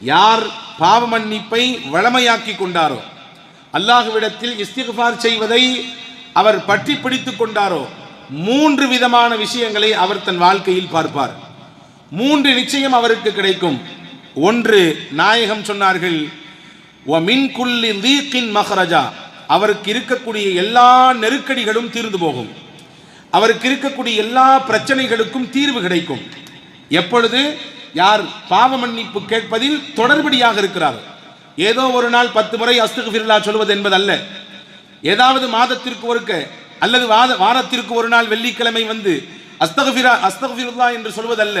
யார் பாவ மன்னிப்பை வளமையாக்கி கொண்டாரோ அல்லாஹ்விடத்தில் இஸ்திக்ஃபார் செய்வதை அவர் பற்றி பிடித்து கொண்டாரோ மூன்று விதமான விஷயங்களை அவர் தன் வாழ்க்கையில் பார்ப்பார். மூன்று நிச்சயம் அவருக்கு கிடைக்கும். ஒன்று நாயகம் சொன்னார்கள் "வ மின் மஹரஜா. அவருக்கு இருக்கக்கூடிய எல்லா நெருக்கடிகளும் தீர்ந்து போகும். அவருக்கு இருக்கக்கூடிய எல்லா பிரச்சனைகளுக்கும் தீர்வு கிடைக்கும். எப்பொழுது? யார் பாவ மன்னிப்பு கேட்பதில் தொடர்படியாக இருக்கிறார் ஏதோ ஒரு நாள் பத்து முறை அஸ்துகுஃபிருல்லா சொல்வது என்பது அல்ல ஏதாவது மாதத்திற்கு ஒருக்க அல்லது வாத வாரத்திற்கு ஒரு நாள் வெள்ளிக்கிழமை வந்து அஸ்தகுஃபிரா அஸ்தகுஃபிருல்லா என்று சொல்வதல்ல.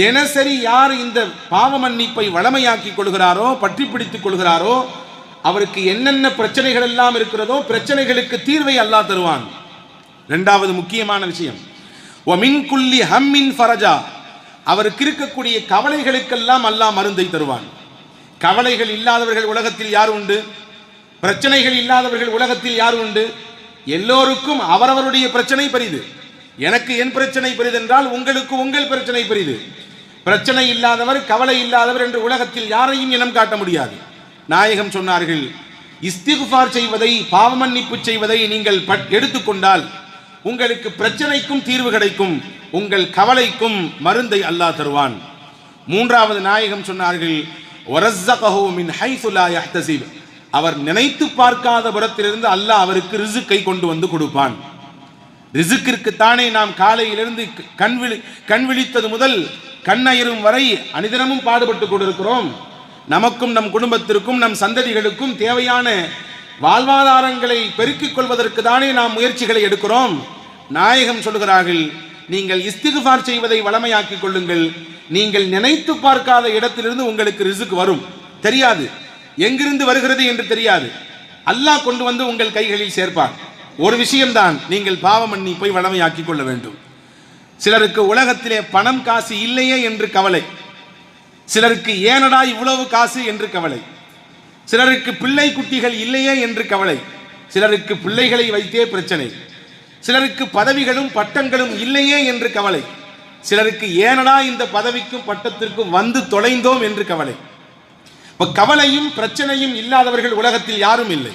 தினசரி யார் இந்த பாவ மன்னிப்பை வளமையாக்கி கொள்கிறாரோ பற்றி பிடித்துக் கொள்கிறாரோ அவருக்கு என்னென்ன பிரச்சனைகள் எல்லாம் இருக்கிறதோ பிரச்சனைகளுக்கு தீர்வை அல்லாஹ் தருவான். இரண்டாவது முக்கியமான விஷயம். ஒமின் குல்லி ஹம்மின் ஃபரஜா அவருக்கு இருக்கக்கூடிய கவலைகளுக்கெல்லாம் அல்லாஹ் மருந்தை தருவான். கவலைகள் இல்லாதவர்கள் உலகத்தில் யார் உண்டு? பிரச்சனைகள் இல்லாதவர்கள் உலகத்தில் யார் உண்டு? எல்லோருக்கும் அவரவருடைய பிரச்சனை பெரிது. எனக்கு என் பிரச்சனை பெரிதென்றால் உங்களுக்கு உங்கள் பிரச்சனை பெரிது. பிரச்சனை இல்லாதவர் கவலை இல்லாதவர் என்று உலகத்தில் யாரையும் இனம் காட்ட முடியாது. நாயகம் சொன்னார்கள் இஸ்திகுஃபார் செய்வதை பாவமன்னிப்பு செய்வதை நீங்கள் பட்- எடுத்துக்கொண்டால் உங்களுக்கு பிரச்சனைக்கும் தீர்வு கிடைக்கும். உங்கள் கவலைக்கும் மருந்தை அல்லாஹ் தருவான். மூன்றாவது நாயகம் சொன்னார்கள் மின் அவர் நினைத்து பார்க்காத புறத்திலிருந்து அல்லாஹ் அவருக்கு ரிசுக்கை கொண்டு வந்து கொடுப்பான். ரிசுக்கிற்கு தானே நாம் காலையிலிருந்து கண் விழி கண் விழித்தது முதல் கண்ணயரும் வரை அனிதனமும் பாடுபட்டு கொண்டிருக்கிறோம். நமக்கும் நம் குடும்பத்திற்கும் நம் சந்ததிகளுக்கும் தேவையான வாழ்வாதாரங்களை பெருக்கிக் கொள்வதற்கு தானே நாம் முயற்சிகளை எடுக்கிறோம். நாயகம் சொல்கிறார்கள் நீங்கள் இஸ்திகுஃபார் செய்வதை வளமையாக்கிக் கொள்ளுங்கள். நீங்கள் நினைத்து பார்க்காத இடத்திலிருந்து உங்களுக்கு ரிசுக் வரும். தெரியாது. எங்கிருந்து வருகிறது என்று தெரியாது. அல்லாஹ் கொண்டு வந்து உங்கள் கைகளில் சேர்ப்பார். ஒரு விஷயம்தான் நீங்கள் பாவ மன்னிப்பை வளமையாக்கிக் கொள்ள வேண்டும். சிலருக்கு உலகத்திலே பணம் காசு இல்லையே என்று கவலை. சிலருக்கு ஏனடா இவ்வளவு காசு என்று கவலை. சிலருக்கு பிள்ளை குட்டிகள் இல்லையே என்று கவலை. சிலருக்கு பிள்ளைகளை வைத்தே பிரச்சனை. சிலருக்கு பதவிகளும் பட்டங்களும் இல்லையே என்று கவலை. சிலருக்கு ஏனடா இந்த பதவிக்கும் பட்டத்திற்கும் வந்து தொலைந்தோம் என்று கவலை. இப்போ கவலையும் பிரச்சனையும் இல்லாதவர்கள் உலகத்தில் யாரும் இல்லை.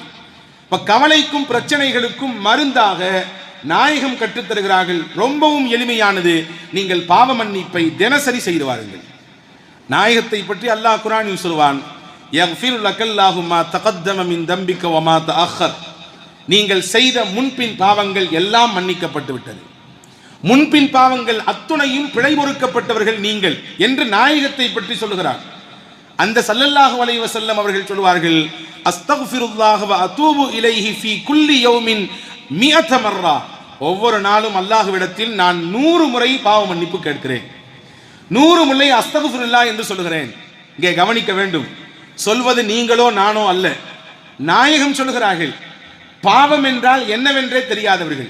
இப்போ கவலைக்கும் பிரச்சனைகளுக்கும் மருந்தாக நாயகம் கற்றுத்தருகிறார்கள். ரொம்பவும் எளிமையானது. நீங்கள் பாவ மன்னிப்பை தினசரி செய்து வாருங்கள். நாயகத்தை பற்றி அல்லாஹ் குரானில் சொல்வான் யக்ஃபிர் லக்கல்லாஹு மா தகத்தம மின் தம்பிக்க வமா தஅஹர். நீங்கள் செய்த முன்பின் பாவங்கள் எல்லாம் மன்னிக்கப்பட்டு விட்டது முன்பின் பாவங்கள் அத்துணையும் பிழை பொறுக்கப்பட்டவர்கள் நீங்கள் என்று நாயகத்தை பற்றி சொல்லுகிறார். அந்த சல்லல்லாஹு அலைவ செல்லம் அவர்கள் சொல்வார்கள் அஸ்தக்ஃபிருல்லாஹ வ அதூபு இலைஹி ஃபீ குல்லி யௌமின் மியத மர்ரா. ஒவ்வொரு நாளும் அல்லாஹ்விடத்தில் நான் நூறு முறை பாவ மன்னிப்பு கேட்கிறேன். நூறு முறை அஸ்தகுஃபிருல்லா என்று சொல்லுகிறேன். இங்கே கவனிக்க வேண்டும். சொல்வது நீங்களோ நானோ அல்ல. நாயகம் சொல்லுகிறார்கள் பாவம் என்றால் என்னவென்றே தெரியாதவர்கள்.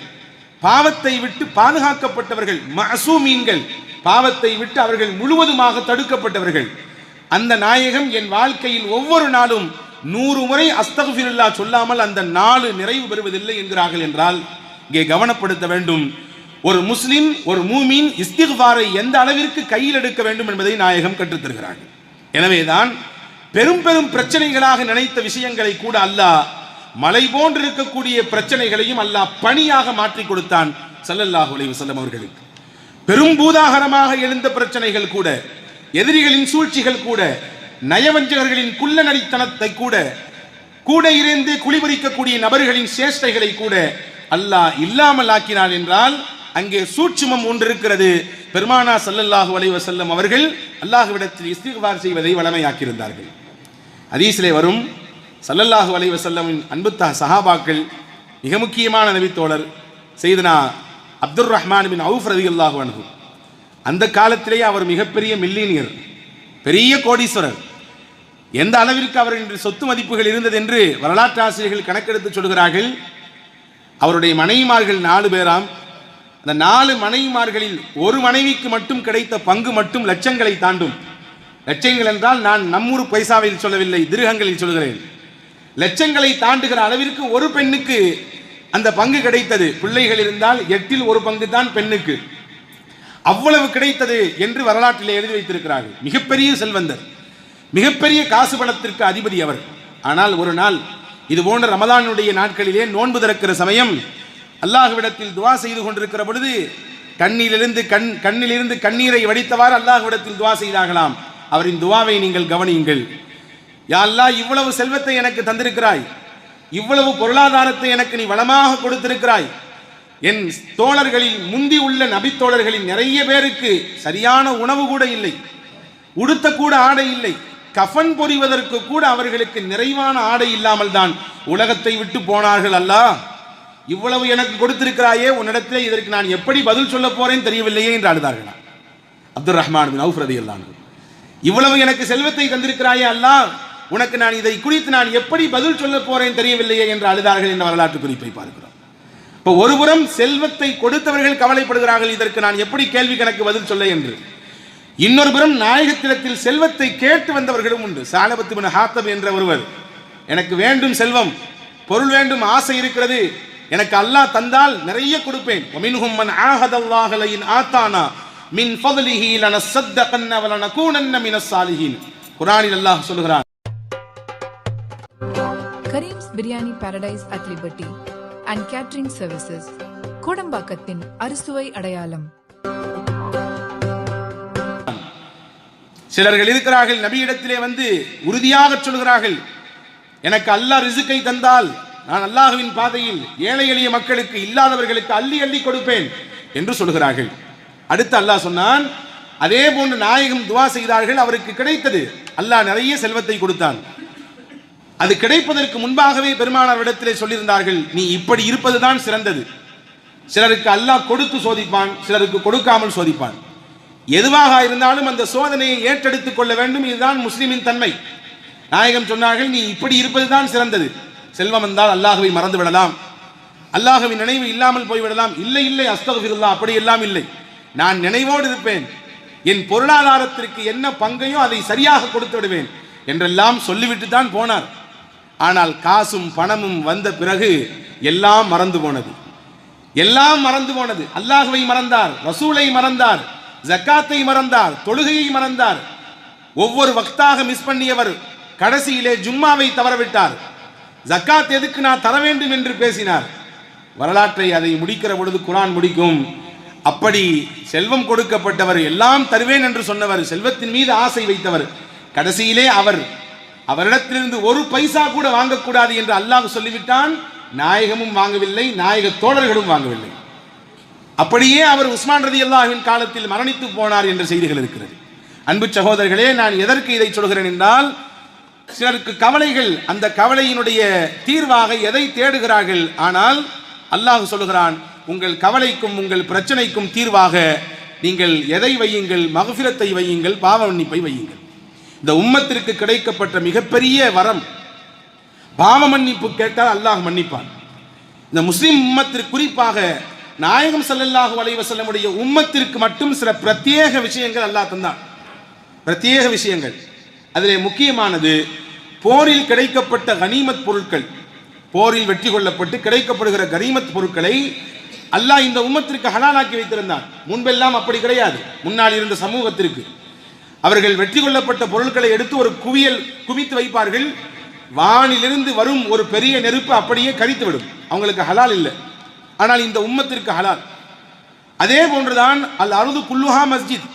பாவத்தை விட்டு பாதுகாக்கப்பட்டவர்கள் மசூமீன்கள் பாவத்தை விட்டு அவர்கள் முழுவதுமாக தடுக்கப்பட்டவர்கள். அந்த நாயகம் என் வாழ்க்கையில் ஒவ்வொரு நாளும் நூறு முறை அஸ்தகுஃபிருல்லா சொல்லாமல் அந்த நாலு நிறைவு பெறுவதில்லை என்கிறார்கள் என்றால் இங்கே கவனப்படுத்த வேண்டும். ஒரு முஸ்லிம் ஒரு மூமின் இஸ்திக்பாரை எந்த அளவிற்கு கையில் எடுக்க வேண்டும் என்பதை நாயகம் கற்றுத்தருகிறார்கள் எனவேதான் பெரும் பெரும் பிரச்சனைகளாக நினைத்த விஷயங்களை கூட அல்லாஹ் மலை போன்று இருக்கக்கூடிய பிரச்சனைகளையும் அல்லாஹ் பணியாக மாற்றி கொடுத்தான் சல்லல்லாஹு அலைஹி வஸல்லம் அவர்களுக்கு. பெரும் பூதாகரமாக எழுந்த பிரச்சனைகள் கூட எதிரிகளின் சூழ்ச்சிகள் கூட நயவஞ்சகர்களின் குள்ள நடித்தனத்தை கூட கூட இருந்து குளிபறிக்கக்கூடிய நபர்களின் சேஷ்டைகளை கூட அல்லாஹ் இல்லாமல் ஆக்கினான் என்றால் அங்கே சூட்சுமம் ஒன்று இருக்கிறது பெருமானா சல்லல்லாஹு அலைஹி வஸல்லம் அவர்கள் அல்லாஹ்விடத்தில் இஸ்திக்பார் செய்வதை வளமையாக்கியிருந்தார்கள். ஹதீஸிலே வரும் சல்லல்லாஹு அலைவ செல்லமின் அன்புத்தா சஹாபாக்கள் மிக முக்கியமான நபித்தோழர் செய்தனா அப்துர் ரஹ்மான் பின் அவுஃப் ரதியல்லாஹு அன்ஹு. அந்த காலத்திலேயே அவர் மிகப்பெரிய மில்லினியர் பெரிய கோடீஸ்வரர். எந்த அளவிற்கு அவர்களின் சொத்து மதிப்புகள் இருந்தது என்று வரலாற்று ஆசிரியர்கள் கணக்கெடுத்து சொல்கிறார்கள் அவருடைய மனைவிமார்கள் நாலு பேராம். அந்த நாலு மனைவிமார்களில் ஒரு மனைவிக்கு மட்டும் கிடைத்த பங்கு மட்டும் லட்சங்களை தாண்டும். லட்சங்கள் என்றால் நான் நம்மூர் பைசாவில் சொல்லவில்லை திருகங்களில் சொல்கிறேன். லட்சங்களை தாண்டுகிற அளவிற்கு ஒரு பெண்ணுக்கு அந்த பங்கு கிடைத்தது. பிள்ளைகள் இருந்தால் எட்டில் ஒரு பங்கு தான் பெண்ணுக்கு. அவ்வளவு கிடைத்தது என்று வரலாற்றில் எழுதி வைத்திருக்கிறார்கள். மிகப்பெரிய செல்வந்தர். மிகப்பெரிய காசு பணத்திற்கு அதிபதி அவர். ஆனால் ஒரு நாள் இது போன்ற ரமதானுடைய நாட்களிலே நோன்பு திறக்கிற சமயம் அல்லாஹ்விடத்தில் துவா செய்து கொண்டிருக்கிற பொழுது கண்ணிலிருந்து கண் கண்ணிலிருந்து கண்ணீரை வடித்தவாறு அல்லாஹ்விடத்தில் துவா செய்தாகலாம் அவரின் துவாவை நீங்கள் கவனியுங்கள். யா இவ்வளவு செல்வத்தை எனக்கு தந்திருக்கிறாய். இவ்வளவு பொருளாதாரத்தை எனக்கு நீ வளமாக கொடுத்திருக்கிறாய். என் தோழர்களில் முந்தி உள்ள நபித்தோழர்களில் நிறைய பேருக்கு சரியான உணவு கூட இல்லை. உடுத்த கூட ஆடை இல்லை. கஃன் பொறிவதற்கு கூட அவர்களுக்கு நிறைவான ஆடை இல்லாமல் தான் உலகத்தை விட்டு போனார்கள் அல்லா இவ்வளவு எனக்கு கொடுத்திருக்கிறாயே உன்னிடத்தில் இதற்கு நான் எப்படி பதில் சொல்ல போறேன் தெரியவில்லையே என்று அழுதார்கள் அப்துல் ரஹ்மான் அவுஃப்ரதி அவுஃப் இவ்வளவு எனக்கு செல்வத்தை தந்திருக்கிறாயே அல்லாஹ். உனக்கு நான் இதை குறித்து நான் எப்படி பதில் சொல்ல போறேன் தெரியவில்லையே என்று அழுதார்கள் என்ற வரலாற்று குறிப்பை பார்க்கிறோம். இப்போ ஒருபுறம் செல்வத்தை கொடுத்தவர்கள் கவலைப்படுகிறார்கள் இதற்கு நான் எப்படி கேள்வி கணக்கு பதில் சொல்ல என்று. இன்னொரு புறம் நாயகத்திடத்தில் செல்வத்தை கேட்டு வந்தவர்களும் உண்டு. சாலபத்து ஹாத்தம் என்ற ஒருவர் எனக்கு வேண்டும் செல்வம் பொருள் வேண்டும் ஆசை இருக்கிறது எனக்கு அல்லாஹ் தந்தால் நிறைய கொடுப்பேன். ஒமின்ஹும் மன் ஆஹதல்லாஹலையின் ஆத்தானா மின் ஃபதலிஹி லனசத்தகன்ன வலனகூனன்ன மினஸ் சாலிஹின். குரானில் அல்லாஹ் சொல்கிறான் Karim's biryani paradise at Liberty and catering services கோடம்பாக்கத்தின் அறுசுவை அடையாளம் சிலர்கள் இருக்கிறார்கள் நபியிடத்திலே வந்து உறுதியாக சொல்கிறார்கள். எனக்கு அல்லாஹ் ரிசுக்கை தந்தால் நான் அல்லாஹுவின் பாதையில் ஏழை எளிய மக்களுக்கு இல்லாதவர்களுக்கு அள்ளி அள்ளி கொடுப்பேன் என்று சொல்கிறார்கள். அடுத்து அல்லாஹ் சொன்னான் அதே போன்று நாயகம் துவா செய்தார்கள் அவருக்கு கிடைத்தது. அல்லாஹ் நிறைய செல்வத்தை கொடுத்தான். அது கிடைப்பதற்கு முன்பாகவே பெருமானாரிடத்திலே சொல்லியிருந்தார்கள் நீ இப்படி இருப்பதுதான் சிறந்தது. சிலருக்கு அல்லாஹ் கொடுத்து சோதிப்பான் சிலருக்கு கொடுக்காமல் சோதிப்பான். எதுவாக இருந்தாலும் அந்த சோதனையை ஏற்றெடுத்துக் கொள்ள வேண்டும் இதுதான் முஸ்லிமின் தன்மை. நாயகம் சொன்னார்கள் நீ இப்படி இருப்பதுதான் சிறந்தது. செல்வம் வந்தால் அல்லாஹுவை மறந்து விடலாம் அல்லாஹுவின் நினைவு இல்லாமல் போய்விடலாம். இல்லை இல்லை அஸ்தகுல்லா அப்படி எல்லாம் இல்லை. நான் நினைவோடு இருப்பேன். என் பொருளாதாரத்திற்கு என்ன பங்கையோ அதை சரியாக கொடுத்து விடுவேன். என்றெல்லாம் சொல்லிவிட்டு தான் போனார். ஆனால் காசும் பணமும் வந்த பிறகு எல்லாம் மறந்து போனது. எல்லாம் மறந்து போனது. அல்லாஹுவை மறந்தார் ரசூலை மறந்தார் ஜக்காத்தை மறந்தார் தொழுகையை மறந்தார். ஒவ்வொரு வக்தாக மிஸ் பண்ணியவர் கடைசியிலே ஜும்மாவை தவறவிட்டார். ஜக்காத் எதுக்கு நான் தர வேண்டும் என்று பேசினார். வரலாற்றை அதை முடிக்கிற பொழுது குரான் முடிக்கும். அப்படி செல்வம் கொடுக்கப்பட்டவர் எல்லாம் தருவேன் என்று சொன்னவர் செல்வத்தின் மீது ஆசை வைத்தவர் கடைசியிலே அவர் அவரிடத்திலிருந்து ஒரு பைசா கூட வாங்கக்கூடாது என்று அல்லாஹ் சொல்லிவிட்டான். நாயகமும் வாங்கவில்லை நாயக தோழர்களும் வாங்கவில்லை. அப்படியே அவர் உஸ்மான் ரதி அல்லாஹின் காலத்தில் மரணித்து போனார் என்ற செய்திகள் இருக்கிறது. அன்பு சகோதரர்களே நான் எதற்கு இதை சொல்கிறேன் என்றால் சிலருக்கு கவலைகள் அந்த கவலையினுடைய தீர்வாக எதை தேடுகிறார்கள்? ஆனால் அல்லாஹ் சொல்லுகிறான் உங்கள் கவலைக்கும் உங்கள் பிரச்சனைக்கும் தீர்வாக நீங்கள் எதை வையுங்கள்? மகபிரத்தை வையுங்கள் பாவ மன்னிப்பை வையுங்கள். இந்த உம்மத்திற்கு கிடைக்கப்பட்ட மிகப்பெரிய வரம். பாவ மன்னிப்பு கேட்டால் அல்லாஹ் மன்னிப்பான். இந்த முஸ்லிம் உம்மத்திற்கு குறிப்பாக நாயகம் சல்லல்லாஹு அலைவசல்லமுடைய உம்மத்திற்கு மட்டும் சில பிரத்யேக விஷயங்கள் அல்லாஹ் தந்தான். பிரத்யேக விஷயங்கள். அதில் முக்கியமானது போரில் கிடைக்கப்பட்ட கனிமத் பொருட்கள். போரில் வெற்றி கொள்ளப்பட்டு கிடைக்கப்படுகிற கனிமத் பொருட்களை அல்லாஹ் இந்த உம்மத்திற்கு ஹலாலாக்கி வைத்திருந்தான். முன்பெல்லாம் அப்படி கிடையாது. முன்னால் இருந்த சமூகத்திற்கு. அவர்கள் வெற்றி கொள்ளப்பட்ட பொருட்களை எடுத்து ஒரு குவியல் குவித்து வைப்பார்கள். வானிலிருந்து வரும் ஒரு பெரிய நெருப்பு அப்படியே கரித்துவிடும். அவங்களுக்கு ஹலால் இல்லை. ஆனால் இந்த உம்மத்திற்கு ஹலால். அதே போன்றுதான் அல் அருது குல்லுஹா மஸ்ஜித்.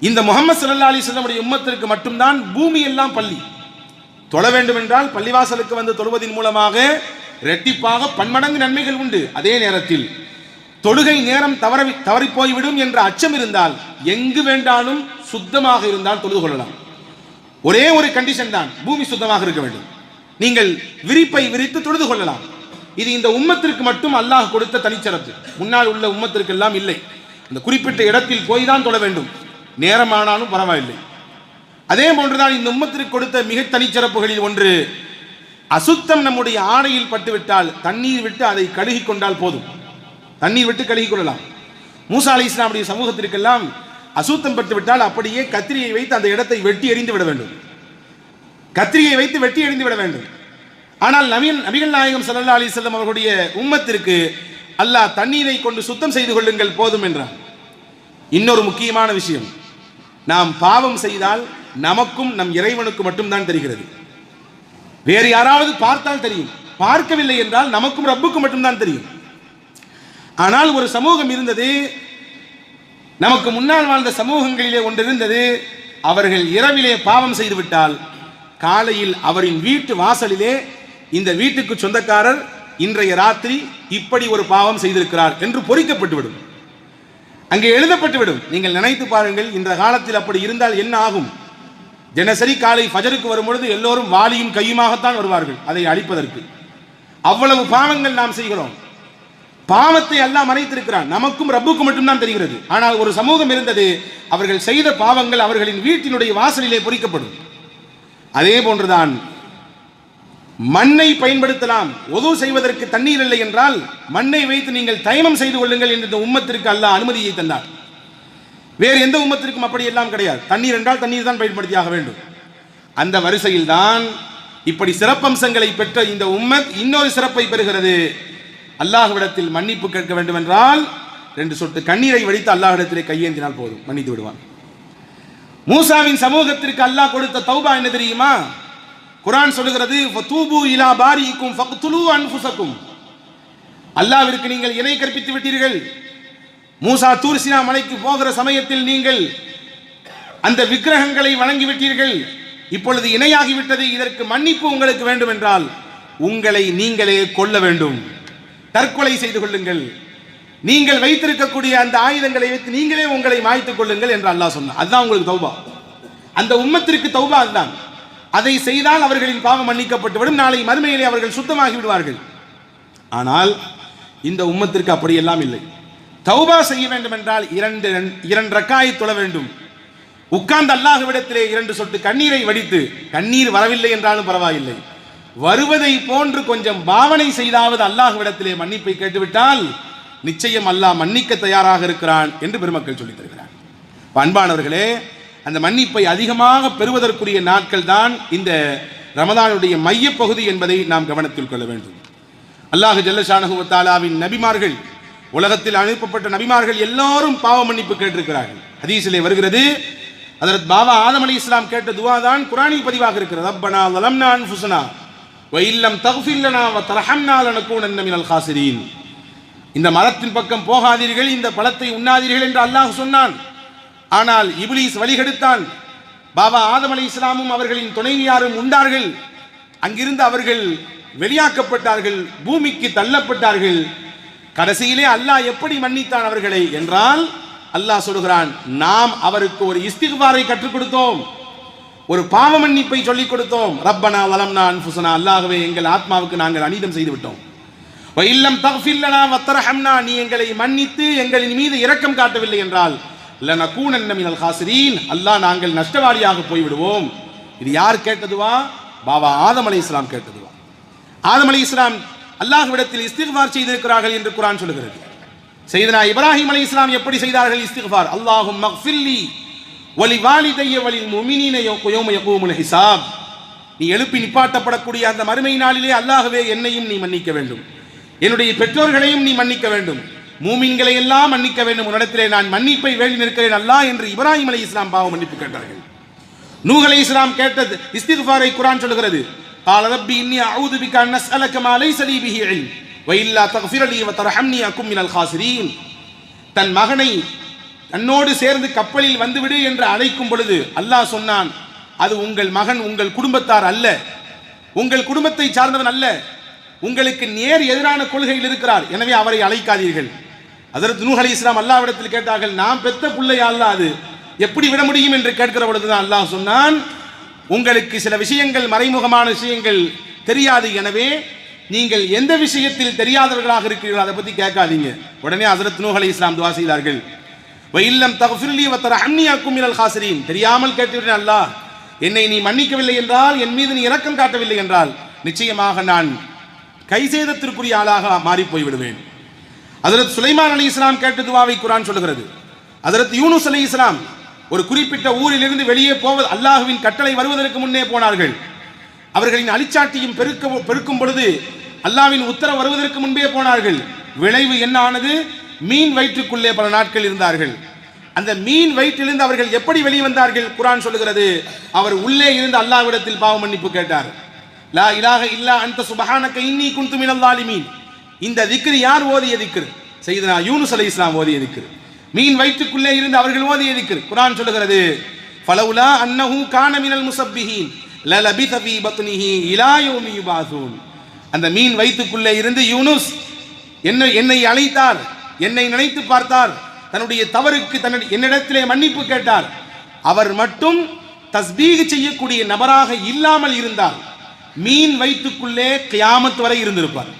இந்த முகமது சல்லா அலி சொல்லமுடைய உம்மத்திற்கு மட்டும்தான் பூமி எல்லாம் பள்ளி. தொழ வேண்டும் என்றால் பள்ளிவாசலுக்கு வந்து தொழுவதன் மூலமாக இரட்டிப்பாக பன்மடங்கு நன்மைகள் உண்டு. அதே நேரத்தில் தொழுகை நேரம் தவற தவறி போய்விடும் என்ற அச்சம் இருந்தால் எங்கு வேண்டாலும் சுத்தமாக இருந்தால் தொழுது கொள்ளலாம். ஒரே ஒரு கண்டிஷன் தான் பூமி சுத்தமாக இருக்க வேண்டும். நீங்கள் விரிப்பை விரித்து தொழுது கொள்ளலாம். இது இந்த உம்மத்திற்கு மட்டும் அல்லாஹ் கொடுத்த தனிச்சிறப்பு முன்னால் உள்ள உம்மத்திற்கு எல்லாம் இல்லை. இந்த குறிப்பிட்ட இடத்தில் போய் தான் தொழ வேண்டும். நேரமானாலும் பரவாயில்லை. அதே போன்றுதான் இந்த உம்மத்திற்கு கொடுத்த மிக தனிச்சிறப்புகளில் ஒன்று அசுத்தம் நம்முடைய ஆடையில் பட்டுவிட்டால் தண்ணீர் விட்டு அதை கழுகி கொண்டால் போதும். தண்ணீர் விட்டு கழுகி கொள்ளலாம். மூசா அலி இஸ்லாமுடைய சமூகத்திற்கெல்லாம் அசுத்தம் பட்டு விட்டால் அப்படியே கத்திரியை வைத்து அந்த இடத்தை வெட்டி எறிந்து விட வேண்டும். கத்திரியை வைத்து வெட்டி எறிந்து விட வேண்டும். ஆனால் நவீன் நபிகள் நாயகம் சல்லா அலி செல்லம் அவர்களுடைய உம்மத்திற்கு அல்லாஹ் தண்ணீரை கொண்டு சுத்தம் செய்து கொள்ளுங்கள் போதும் என்றார் இன்னொரு முக்கியமான விஷயம் நாம் பாவம் செய்தால் நமக்கும் நம் இறைவனுக்கு மட்டும்தான் தெரிகிறது. வேறு யாராவது பார்த்தால் தெரியும். பார்க்கவில்லை என்றால் நமக்கும் ரப்புக்கும் மட்டும்தான் தெரியும். ஆனால் ஒரு சமூகம் இருந்தது நமக்கு முன்னால் வாழ்ந்த சமூகங்களிலே ஒன்றிருந்தது அவர்கள் இரவிலே பாவம் செய்துவிட்டால் காலையில் அவரின் வீட்டு வாசலிலே இந்த வீட்டுக்கு சொந்தக்காரர் இன்றைய ராத்திரி இப்படி ஒரு பாவம் செய்திருக்கிறார் என்று பொறிக்கப்பட்டுவிடும். அங்கே எழுதப்பட்டுவிடும். நீங்கள் நினைத்து பாருங்கள் இந்த காலத்தில் அப்படி இருந்தால் என்ன ஆகும்? தினசரி காலை ஃபஜருக்கு வரும்பொழுது எல்லோரும் வாலியும் கையுமாகத்தான் வருவார்கள் அதை அழிப்பதற்கு. அவ்வளவு பாவங்கள் நாம் செய்கிறோம். பாவத்தை எல்லாம் மறைத்திருக்கிறான். நமக்கும் ரப்புக்கும் மட்டும்தான் தெரிகிறது. ஆனால் ஒரு சமூகம் இருந்தது அவர்கள் செய்த பாவங்கள் அவர்களின் வீட்டினுடைய வாசலிலே பொறிக்கப்படும். அதே போன்றுதான் மண்ணை பயன்படுத்தலாம். உதவு செய்வதற்கு தண்ணீர் இல்லை என்றால் மண்ணை வைத்து நீங்கள் தைமம் செய்து கொள்ளுங்கள் என்று இந்த உம்மத்திற்கு அல்ல அனுமதியை தந்தார். வேறு எந்த உம்மத்திற்கும் அப்படி எல்லாம் கிடையாது. தண்ணீர் என்றால் தண்ணீர் தான் பயன்படுத்தியாக வேண்டும். அந்த வரிசையில் தான் இப்படி சிறப்பம்சங்களை பெற்ற இந்த உம்மத் இன்னொரு சிறப்பை பெறுகிறது. அல்லாஹ்விடத்தில் மன்னிப்பு கேட்க வேண்டும் என்றால் ரெண்டு சொட்டு கண்ணீரை வடித்து அல்லாஹ்விடத்திலே கையேந்தினால் போதும். மன்னித்து விடுவான். மூசாவின் சமூகத்திற்கு அல்லாஹ் கொடுத்த தௌபா என்ன தெரியுமா? குரான் சொல்லுகிறது ஃபதூபு இலா பாரிக்கும் ஃபக்துலு அன்ஃபுசக்கும். அல்லாஹ்விற்கு நீங்கள் இணை கற்பித்து விட்டீர்கள். மூசா தூர்சினா மலைக்கு போகிற சமயத்தில் நீங்கள் அந்த விக்கிரகங்களை வணங்கிவிட்டீர்கள் இப்பொழுது இணையாகிவிட்டது இதற்கு மன்னிப்பு உங்களுக்கு வேண்டும் என்றால் உங்களை நீங்களே கொல்ல வேண்டும். தற்கொலை செய்து கொள்ளுங்கள். நீங்கள் வைத்திருக்கக்கூடிய அந்த ஆயுதங்களை வைத்து நீங்களே உங்களை மாய்த்துக் கொள்ளுங்கள் என்று அல்லாஹ் சொன்னார் அதுதான் உங்களுக்கு தௌபா. அந்த உம்மத்திற்கு தௌபா அதுதான். அதை செய்தால் அவர்களின் பாவம் மன்னிக்கப்பட்டுவிடும். நாளை மறுமையிலே அவர்கள் சுத்தமாகி விடுவார்கள். ஆனால் இந்த உம்மத்திற்கு அப்படியெல்லாம் இல்லை. தௌபா செய்ய வேண்டும் என்றால் இரண்டு இரண்டு ரக்காயை தொழ வேண்டும். உட்கார்ந்து அல்லாஹ்விடத்திலே இரண்டு சொட்டு கண்ணீரை வடித்து கண்ணீர் வரவில்லை என்றாலும் பரவாயில்லை. வருவதை போன்று கொஞ்சம் பாவனை செய்தாவது அல்லாஹ்விடத்திலே மன்னிப்பை கேட்டுவிட்டால் நிச்சயம் அல்லாஹ் மன்னிக்க தயாராக இருக்கிறான் என்று பெருமக்கள் சொல்லித் தருகிறார் அன்பானவர்களே அந்த மன்னிப்பை அதிகமாக பெறுவதற்குரிய நாட்கள் தான் இந்த ரமதானுடைய மையப்பகுதி என்பதை நாம் கவனத்தில் கொள்ள வேண்டும். அல்லாஹ் ஜல்லஷானகுவத்தாலாவின் நபிமார்கள் உலகத்தில் அனுப்பப்பட்ட நபிமார்கள் எல்லாரும் பாவ மன்னிப்பு கேட்டிருக்கிறார்கள். ஹதீஸிலே வருகிறது அதற்கு பாபா ஆதம் அலி இஸ்லாம் கேட்ட துவா தான் குரானில் பதிவாக இருக்கிறது. அப்பனா வலம்னா அன்ஃபுஸனா. வயில்லம் தக்ஃபிர் லனா வ தர்ஹம்னா மினல் காசிரீன் இந்த மரத்தின் பக்கம் போகாதீர்கள் இந்த பழத்தை உண்ணாதீர்கள் என்று அல்லாஹ் சொன்னான். ஆனால் இப்லீஸ் வழிகெடுத்தான். பாபா ஆதம் அலி இஸ்லாமும் அவர்களின் துணைவியாரும் உண்டார்கள். அங்கிருந்து அவர்கள் வெளியாக்கப்பட்டார்கள் பூமிக்கு தள்ளப்பட்டார்கள். கடைசியிலே அல்லாஹ் எப்படி மன்னித்தான் அவர்களை? என்றால் அல்லாஹ் சொல்கிறான் நாம் அவருக்கு ஒரு இஸ்திக்பாரை கற்றுக் கொடுத்தோம். ஒரு பாவ மன்னிப்பை சொல்லிக் கொடுத்தோம். ரப்பனா வலம்னா அன்ஃபுசனா அல்லாகவே எங்கள் ஆத்மாவுக்கு நாங்கள் அநீதம் செய்து விட்டோம். இல்லம் தஃபில்லனா வத்தரஹம்னா நீ எங்களை மன்னித்து எங்களின் மீது இரக்கம் காட்டவில்லை என்றால் லனகூனன்ன மினல் ஹாசிரீன் அல்லாஹ் நாங்கள் நஷ்டவாளியாக போய்விடுவோம். இது யார் கேட்டதுவா? பாபா ஆதம் அலைஹிஸ்ஸலாம் கேட்டதுவா. ஆதம் அல்லாஹ் அல்லாஹ்விடத்தில் இஸ்திக்பார் செய்திருக்கிறார்கள் என்று குரான் சொல்லுகிறது. செய்தனா இப்ராஹிம் இஸ்லாம் எப்படி செய்தார்கள் இஸ்திக்பார் அல்லாஹும் மக்ஃபில்லி வலி வாலிதைய வலில் முமினீன யௌம யகூமுல் ஹிசாப் நீ எழுப்பி நிப்பாட்டப்படக்கூடிய அந்த மறுமை நாளிலே அல்லாஹ்வே என்னையும் நீ மன்னிக்க வேண்டும் என்னுடைய பெற்றோர்களையும் நீ மன்னிக்க வேண்டும் மூமின்களை எல்லாம் மன்னிக்க வேண்டும் உன்னிடத்திலே நான் மன்னிப்பை வேண்டி நிற்கிறேன் அல்லாஹ் என்று இப்ராஹிம் அலை இஸ்லாம் பாவ மன்னிப்பு கேட்டார்கள் நூஹ் அலை இஸ்லாம் கேட்டது இஸ்திக்பாரை குர்ஆன் சொல்கிறது قال ربي إني أعوذ بك أن أسألك ما ليس لي به علم وإلا تغفر لي وترحمني أكن من الخاسرين தன் மகனை தன்னோடு சேர்ந்து கப்பலில் வந்துவிடு என்று அழைக்கும் பொழுது அல்லாஹ் சொன்னான் அது உங்கள் மகன் உங்கள் குடும்பத்தார் அல்ல. உங்கள் குடும்பத்தை சார்ந்தவன் அல்ல. உங்களுக்கு நேர் எதிரான கொள்கையில் இருக்கிறார். எனவே அவரை அழைக்காதீர்கள். அதற்கு நூஹ் அலி இஸ்லாம் அல்லாவிடத்தில் கேட்டார்கள் நாம் பெத்த பிள்ளை அல்ல அது. எப்படி விட முடியும்? என்று கேட்கிற பொழுதுதான் அல்லாஹ் சொன்னான் உங்களுக்கு சில விஷயங்கள் மறைமுகமான விஷயங்கள் தெரியாது. எனவே நீங்கள் எந்த விஷயத்தில் தெரியாதவர்களாக இருக்கிறீர்கள் அதை பற்றி கேட்காதீங்க. உடனே அசரத் நூஹ் அலி இஸ்லாம் துவா செய்தார்கள். வயில்லம் தகஃபிர்லி வத்தர அம்னியாக்கும் மினல் ஹாசிரீன் தெரியாமல் கேட்டுவிட்டேன் அல்லாஹ். என்னை நீ மன்னிக்கவில்லை என்றால் என் மீது நீ இரக்கம் காட்டவில்லை என்றால் நிச்சயமாக நான் கைசேதத்திற்குரிய ஆளாக மாறி போய்விடுவேன். அதரத் சுலைமான் அலி இஸ்லாம் கேட்ட துவாவை குரான் சொல்லுகிறது. அதரத் யூனுஸ் அலி இஸ்லாம் ஒரு குறிப்பிட்ட ஊரிலிருந்து வெளியே போவது அல்லாஹுவின் கட்டளை வருவதற்கு முன்னே போனார்கள். அவர்களின் அழிச்சாட்டியும் பெருக்க பெருக்கும் பொழுது அல்லாஹ்வின் உத்தரவு வருவதற்கு முன்பே போனார்கள். விளைவு என்ன ஆனது? மீன் வயிற்றுக்குள்ளே பல நாட்கள் இருந்தார்கள். அந்த மீன் வயிற்றிலிருந்து அவர்கள் எப்படி வெளிவந்தார்கள் குரான் சொல்லுகிறது அவர் உள்ளே இருந்து அல்லாவிடத்தில் பாவ மன்னிப்பு கேட்டார். லா இலாக இல்லா அந்த சுபஹானக இன்னி குன்து மினல் லாலிமீன் இந்த திக்ர் யார் ஓதிய திக்ர்? செய்தனா யூனுஸ் அலை இஸ்லாம் ஓதிய திக்ர். மீன் வயிற்றுக்குள்ளே இருந்து அவர்கள் ஓதிய திக்ர். குரான் சொல்லுகிறது ஃபலவுலா அன்னஹு கான மினல் முசப்பிஹீன் லலபி தபி பத்னிஹி இலா யோமி யுபாசூன் அந்த மீன் வயிற்றுக்குள்ளே இருந்து யூனுஸ் என்னை என்னை அழைத்தார். என்னை நினைத்து பார்த்தார். தன்னுடைய தவறுக்கு தன்னுடைய என்னிடத்திலே மன்னிப்பு கேட்டார். அவர் மட்டும் தஸ்பீக செய்யக்கூடிய நபராக இல்லாமல் இருந்தார். மீன் வயிற்றுக்குள்ளே கியாமத் வரை இருந்திருப்பார்.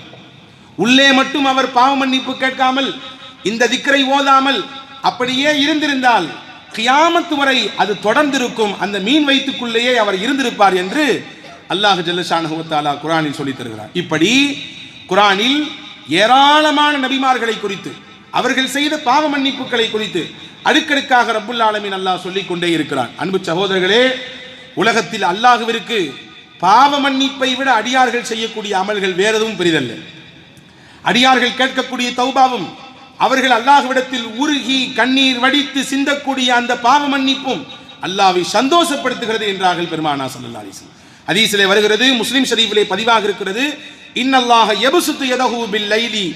உள்ளே மட்டும் அவர் பாவ மன்னிப்பு கேட்காமல் இந்த திக்கரை ஓதாமல் அப்படியே இருந்திருந்தால் கியாமத்து வரை அது தொடர்ந்திருக்கும். அந்த மீன் வயிற்றுக்குள்ளேயே அவர் இருந்திருப்பார் என்று அல்லாஹ் ஜல்லஷானஹு குரானில் சொல்லித் தருகிறார். இப்படி குரானில் ஏராளமான நபிமார்களை குறித்து அவர்கள் செய்த பாவ மன்னிப்புகளை குறித்து அடுக்கடுக்காக ரப்புல் ஆலமின் அல்லாஹ் சொல்லிக் கொண்டே இருக்கிறான். அன்பு சகோதரர்களே உலகத்தில் அல்லாஹுவிற்கு பாவ மன்னிப்பை விட அடியார்கள் செய்யக்கூடிய அமல்கள் வேற எதுவும் பெரிதல்ல. அடியார்கள் கேட்கக்கூடிய தௌபாவும் அவர்கள் அல்லாஹ்விடத்தில் உருகி கண்ணீர் வடித்து சிந்தக்கூடிய அந்த பாவ மன்னிப்பும் அல்லாவை சந்தோஷப்படுத்துகிறது என்றார்கள் பெருமானா சல்லா அலைஹி அதீசிலே வருகிறது முஸ்லிம் ஷரீஃபிலே பதிவாக இருக்கிறது இன்னல்லாஹ எபுசுத்து எதகு பில் லைலி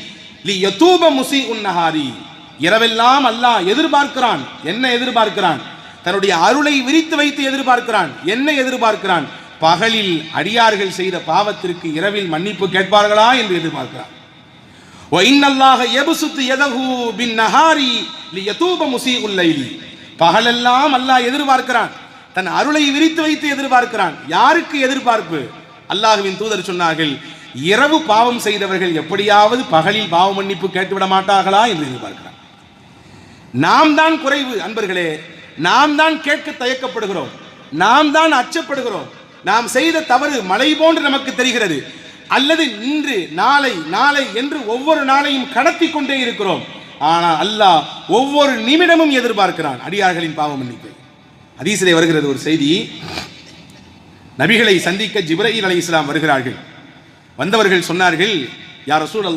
இரவெல்லாம் அல்லாஹ் எதிர்பார்க்கிறான். என்ன எதிர்பார்க்கிறான்? தன்னுடைய அருளை விரித்து வைத்து எதிர்பார்க்கிறான். என்ன எதிர்பார்க்கிறான்? பகலில் அடியார்கள் செய்த பாவத்திற்கு இரவில் மன்னிப்பு கேட்பார்களா என்று எதிர்பார்க்கிறான். பகலெல்லாம் அல்லாஹ் எதிர்பார்க்கிறான். தன் அருளை விரித்து வைத்து எதிர்பார்க்கிறான். யாருக்கு எதிர்பார்ப்பு? அல்லாஹுவின் தூதர் சொன்னார்கள் இரவு பாவம் செய்தவர்கள் எப்படியாவது பகலில் பாவ மன்னிப்பு கேட்டுவிட மாட்டார்களா என்று எதிர்பார்க்கிறான் நாம் தான் குறைவு அன்பர்களே. நாம் தான் கேட்க தயக்கப்படுகிறோம். நாம் தான் அச்சப்படுகிறோம். நாம் செய்த தவறு மலை போன்று நமக்கு தெரிகிறது. அல்லது இன்று நாளை நாளை என்று ஒவ்வொரு நாளையும் கடத்தி கொண்டே இருக்கிறோம். ஆனால் அல்லாஹ் ஒவ்வொரு நிமிடமும் எதிர்பார்க்கிறான் அடியார்களின் பாவ மன்னிப்பை. அதீசிலே வருகிறது ஒரு செய்தி. நபிகளை சந்திக்க ஜிப்ரீல் அலி இஸ்லாம் வருகிறார்கள். வந்தவர்கள் சொன்னார்கள் யார் ரசூல்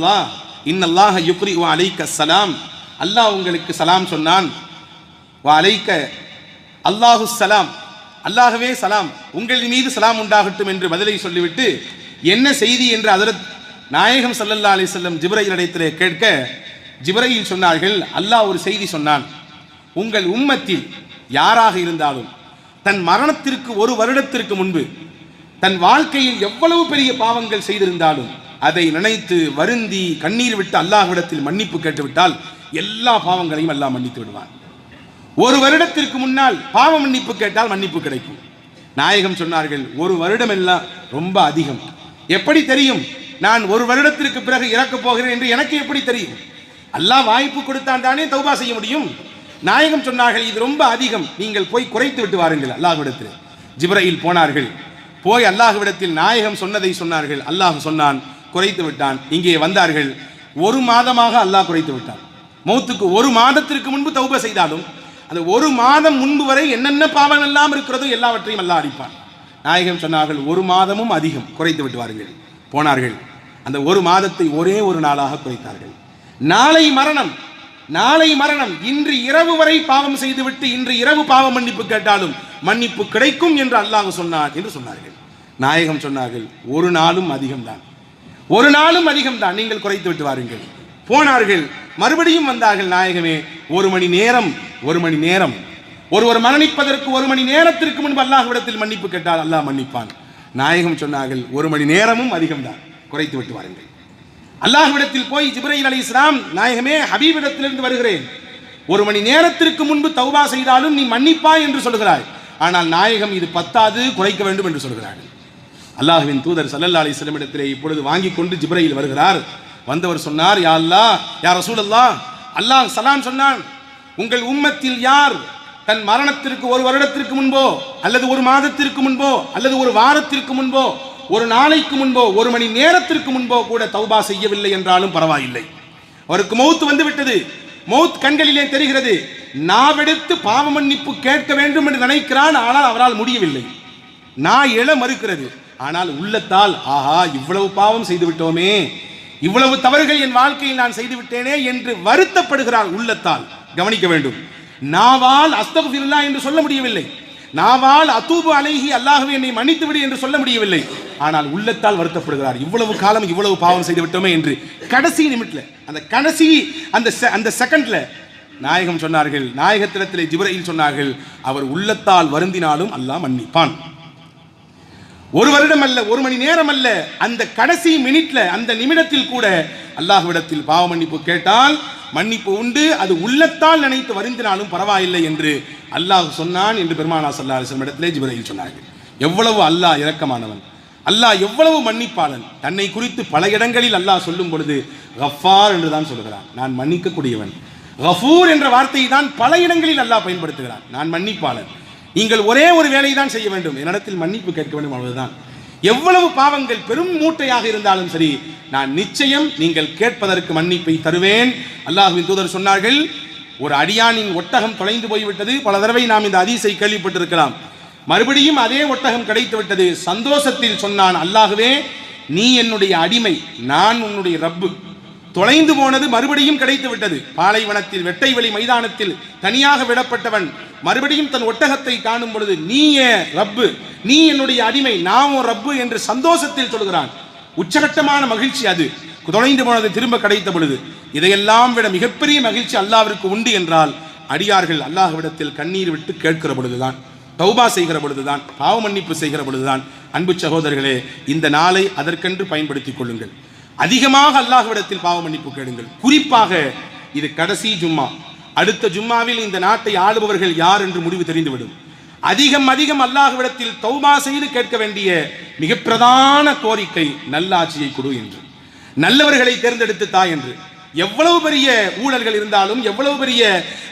இன்னல்லாஹ யுக்ரி வா அலைக்க சலாம். அல்லாஹ் உங்களுக்கு சலாம் சொன்னான். வா அலைக்க அல்லாஹு சலாம். அல்லாஹவே சலாம். உங்கள் மீது சலாம் உண்டாகட்டும் என்று பதிலை சொல்லிவிட்டு என்ன செய்தி? என்று அதரத் நாயகம் சல்லல்லா அலி வஸல்லம் ஜிப்ரையில் இடத்திலே கேட்க ஜிப்ரையில் சொன்னார்கள் அல்லாஹ் ஒரு செய்தி சொன்னான். உங்கள் உம்மத்தில் யாராக இருந்தாலும் தன் மரணத்திற்கு ஒரு வருடத்திற்கு முன்பு தன் வாழ்க்கையில் எவ்வளவு பெரிய பாவங்கள் செய்திருந்தாலும் அதை நினைத்து வருந்தி கண்ணீர் விட்டு அல்லாஹ்விடத்தில் மன்னிப்பு கேட்டுவிட்டால் எல்லா பாவங்களையும் அல்லாஹ் மன்னித்து விடுவான். ஒரு வருடத்திற்கு முன்னால் பாவ மன்னிப்பு கேட்டால் மன்னிப்பு கிடைக்கும். நாயகம் சொன்னார்கள் ஒரு வருடம் எல்லாம் ரொம்ப அதிகம். எப்படி தெரியும்? நான் ஒரு வருடத்திற்கு பிறகு இறக்கப் போகிறேன் என்று எனக்கு எப்படி தெரியும்? அல்லாஹ் வாய்ப்பு கொடுத்தான் தானே தௌபா செய்ய முடியும்? நாயகம் சொன்னார்கள் இது ரொம்ப அதிகம். நீங்கள் போய் குறைத்து விட்டு வாருங்கள் அல்லாஹ்விடத்தில். ஜிப்ரையில் போனார்கள் போய் அல்லாஹுவிடத்தில் நாயகம் சொன்னதை சொன்னார்கள். அல்லாஹ் சொன்னான் குறைத்து விட்டான். இங்கே வந்தார்கள். ஒரு மாதமாக அல்லாஹ் குறைத்து விட்டான். மௌத்துக்கு ஒரு மாதத்திற்கு முன்பு தௌப செய்தாலும் அந்த ஒரு மாதம் முன்பு வரை என்னென்ன பாவம் எல்லாம் இருக்கிறதோ எல்லாவற்றையும் அல்லாஹ் அடிப்பான். நாயகம் சொன்னார்கள் ஒரு மாதமும் அதிகம் குறைத்து விட்டுவார்கள் போனார்கள். அந்த ஒரு மாதத்தை ஒரே ஒரு நாளாக குறைத்தார்கள். நாளை மரணம். நாளை மரணம். இன்று இரவு வரை பாவம் செய்துவிட்டு இன்று இரவு பாவ மன்னிப்பு கேட்டாலும் மன்னிப்பு கிடைக்கும் என்று அல்லாஹ் சொன்னார் என்று சொன்னார்கள். நாயகம் சொன்னார்கள் ஒரு நாளும் அதிகம்தான். ஒரு நாளும் அதிகம்தான். நீங்கள் குறைத்து விட்டு வாருங்கள். போனார்கள். மறுபடியும் வந்தார்கள் நாயகமே ஒரு மணி நேரம் ஒரு மணி நேரம். ஒருவர் மரணிப்பதற்கு ஒரு மணி நேரத்திற்கு முன்பு அல்லாஹ்விடத்தில் மன்னிப்பு கேட்டால் அல்லாஹ் மன்னிப்பான். நாயகம் சொன்னார்கள் ஒரு மணி நேரமும் அதிகம்தான். குறைத்து விட்டு வாருங்கள். அல்லாஹ்விடத்தில் போய் ஜிப்ரைல் அலி இஸ்லாம் நாயகமே ஹபீபிடத்திலிருந்து வருகிறேன். ஒரு மணி நேரத்திற்கு முன்பு தௌபா செய்தாலும் நீ மன்னிப்பாய் என்று சொல்கிறாய். ஆனால் நாயகம் இது பத்தாது குறைக்க வேண்டும் என்று சொல்கிறார்கள் அல்லாஹுவின் தூதர் சல்லல்லா அலி இடத்திலே இப்பொழுது வாங்கி கொண்டு ஜிப்ரையில் வருகிறார். வந்தவர் சொன்னார் யா அல்லாஹ் ரசூல் அல்லா அல்லாஹ் சலாம் சொன்னான் உங்கள் உம்மத்தில் யார் தன் மரணத்திற்கு ஒரு வருடத்திற்கு முன்போ அல்லது ஒரு மாதத்திற்கு முன்போ அல்லது ஒரு வாரத்திற்கு முன்போ ஒரு நாளைக்கு முன்போ ஒரு மணி நேரத்திற்கு முன்போ கூட தௌபா செய்யவில்லை என்றாலும் பரவாயில்லை. அவருக்கு மௌத் வந்து விட்டது. மௌத் கண்களிலே தெரிகிறது நாவெடுத்து பாவ மன்னிப்பு கேட்க வேண்டும் என்று நினைக்கிறான் ஆனால் அவரால் முடியவில்லை. நான் எழ மறுக்கிறது. ஆனால் உள்ளத்தால் ஆஹா இவ்வளவு பாவம் செய்து விட்டோமே. இவ்வளவு தவறுகள் என் வாழ்க்கையில் நான் செய்து விட்டேனே என்று வருத்தப்படுகிறார் உள்ளத்தால். கவனிக்க வேண்டும். நாவால் அஸ்தகுஃபிருல்லா என்று சொல்ல முடியவில்லை. நாவால் அத்தூபு அழகி அல்லாஹ்வே என்னை மன்னித்து விடு என்று சொல்ல முடியவில்லை. ஆனால் உள்ளத்தால் வருத்தப்படுகிறார். இவ்வளவு காலம் இவ்வளவு பாவம் செய்து விட்டோமே என்று கடைசி நிமிட்ல அந்த கடைசி அந்த அந்த செகண்ட்ல நாயகம் சொன்னார்கள். நாயகத்திடத்திலே ஜிப்ரீல் சொன்னார்கள் அவர் உள்ளத்தால் வருந்தினாலும் அல்லாஹ் மன்னிப்பான். ஒரு வருடம் அல்ல ஒரு மணி நேரம் அல்ல அந்த கடைசி மினிட்ல அந்த நிமிடத்தில் கூட அல்லாஹ்விடத்தில் பாவ மன்னிப்பு கேட்டால் மன்னிப்பு உண்டு அது உள்ளத்தால் நினைத்து வருந்தினாலும் பரவாயில்லை என்று அல்லாஹ் சொன்னான் என்று பெருமானா சல்லா அலிஸ்லம் இடத்திலே ஜிப்ரீல் சொன்னார்கள். எவ்வளவு அல்லாஹ் இரக்கமானவன். அல்லாஹ் எவ்வளவு மன்னிப்பாளன். தன்னை குறித்து பல இடங்களில் அல்லாஹ் சொல்லும் பொழுது கஃபார் என்று தான் சொல்கிறான். நான் மன்னிக்கக்கூடியவன். கஃபூர் என்ற வார்த்தையை தான் பல இடங்களில் அல்லாஹ் பயன்படுத்துகிறான். நான் மன்னிப்பாளன். நீங்கள் ஒரே ஒரு வேலையை தான் செய்ய வேண்டும். என்னிடத்தில் மன்னிப்பு கேட்க வேண்டும் அவ்வளவுதான். எவ்வளவு பாவங்கள் பெரும் மூட்டையாக இருந்தாலும் சரி நான் நிச்சயம் நீங்கள் கேட்பதற்கு மன்னிப்பை தருவேன். அல்லாஹுவின் தூதர் சொன்னார்கள் ஒரு அடியானின் ஒட்டகம் தொலைந்து போய்விட்டது. பல தடவை நாம் இந்த அதிசை கேள்விப்பட்டிருக்கலாம். மறுபடியும் அதே ஒட்டகம் கிடைத்து விட்டது சந்தோஷத்தில் சொன்னான் அல்லாகவே நீ என்னுடைய அடிமை நான் உன்னுடைய ரப்பு. தொலைந்து போனது மறுபடியும் கிடைத்து விட்டது. பாலைவனத்தில் வெட்டை வெளி மைதானத்தில் தனியாக விடப்பட்டவன் மறுபடியும் தன் ஒட்டகத்தை காணும் பொழுது நீயே ரப்பு நீ என்னுடைய அடிமை நாமும் ரப்பு என்று சந்தோஷத்தில் சொல்கிறான். உச்சகட்டமான மகிழ்ச்சி அது. தொலைந்து போனது திரும்ப கிடைத்த பொழுது இதையெல்லாம் விட மிகப்பெரிய மகிழ்ச்சி அல்லாவிற்கு உண்டு என்றால் அடியார்கள் அல்லாஹ்விடத்தில் கண்ணீர் விட்டு கேட்கிற பொழுதுதான் தௌபா செய்கிற பொழுதுதான் பாவ மன்னிப்பு செய்கிற பொழுதுதான் அன்பு சகோதரர்களே இந்த நாளை அதற்கென்று பயன்படுத்திக் கொள்ளுங்கள். அதிகமாக அல்லாஹ்விடத்தில் பாவ மன்னிப்பு கேளுங்கள். குறிப்பாக இது கடைசி ஜும்மா. அடுத்த ஜும்மாவில் இந்த நாட்டை ஆளுபவர்கள் யார் என்று முடிவு தெரிந்துவிடும். அதிகம் அதிகம் அல்லாஹ்விடத்தில் தௌபா செய்து கேட்க வேண்டிய மிக பிரதான கோரிக்கை நல்லாட்சியை கொடு என்று. நல்லவர்களை தேர்ந்தெடுத்து தா என்று. எவ்வளவு பெரிய ஊழல்கள் இருந்தாலும் எவ்வளவு பெரிய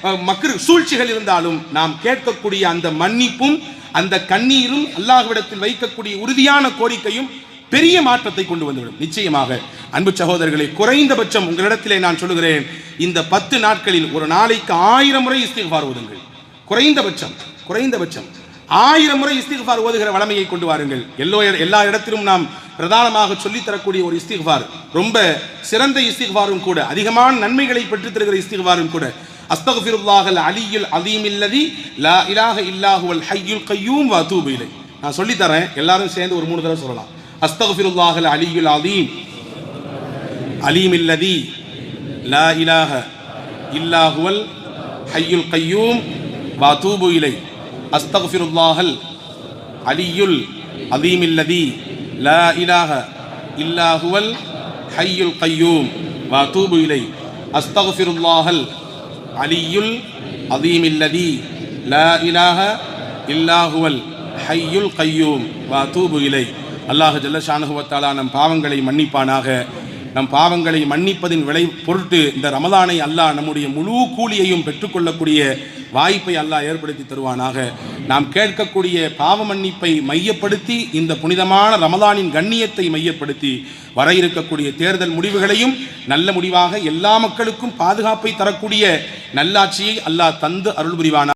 அஹ், மக்கள் சூழ்ச்சிகள் இருந்தாலும் நாம் கேட்கக்கூடிய அந்த மன்னிப்பும் அந்த கண்ணீரும் அல்லாஹ்விடத்தில் வைக்கக்கூடிய உறுதியான கோரிக்கையும் பெரிய மாற்றத்தை கொண்டு வந்துவிடும். நிச்சயமாக அன்பு சகோதரர்களை குறைந்தபட்சம் உங்களிடத்திலே நான் சொல்லுகிறேன் இந்த பத்து நாட்களில் ஒரு நாளைக்கு ஆயிரம் முறை இஸ்திகார் ஓதுங்கள். குறைந்தபட்சம் குறைந்தபட்சம். ஆயிரம் முறை இஸ்திகார் ஓதுகிற வளமையை கொண்டு வாருங்கள். எல்லோ எல்லா இடத்திலும் நாம் பிரதானமாக சொல்லித்தரக்கூடிய ஒரு இஸ்திகார் ரொம்ப சிறந்த இஸ்திகாரும் கூட அதிகமான நன்மைகளை பெற்றுத்தருகிற இஸ்திகாரும் கூட. அஸ்தகுஃபிருல்லாஹல் அலியுல் அதீமில்லதி லா இலாக இல்லாஹுவல் ஹையுல் கையூம் வா அதூபு நான் சொல்லித்தரேன் எல்லாரும் சேர்ந்து ஒரு மூணு தடவை சொல்லலாம். அஸ்தகுஃபிருல்லாஹல் அலியுல் அதீம் அலீமில்லதி லா இலாஹ இல்லாஹுவல் ஹய்யுல் கய்யூம் வாத்தூபு இலை அஸ்தகுஃபிருல்லாஹல் அலியுல் அதீமில்லதி லா இலாஹ இல்லாஹுவல் ஹய்யுல் கய்யூம் வாத்தூபு இலை அஸ்தகுஃபிருல்லாஹல் அலியுல் அதீமில்லதி லா இலாஹ இல்லாஹுவல் ஹய்யுல் கய்யூம் வாத்தூபு இலை அல்லாஹ் ஜல்லஷானுகுவத்தாலா நம் பாவங்களை மன்னிப்பானாக. நம் பாவங்களை மன்னிப்பதின் விளை பொருட்டு இந்த ரமதானை அல்லாஹ் நம்முடைய முழு கூலியையும் பெற்றுக்கொள்ளக்கூடிய வாய்ப்பை அல்லாஹ் ஏற்படுத்தி தருவானாக. நாம் கேட்கக்கூடிய பாவ மன்னிப்பை மையப்படுத்தி இந்த புனிதமான ரமதானின் கண்ணியத்தை மையப்படுத்தி வர இருக்கக்கூடிய தேர்தல் முடிவுகளையும் நல்ல முடிவாக எல்லா மக்களுக்கும் பாதுகாப்பை தரக்கூடிய நல்லாட்சியை அல்லாஹ் தந்து அருள் புரிவானா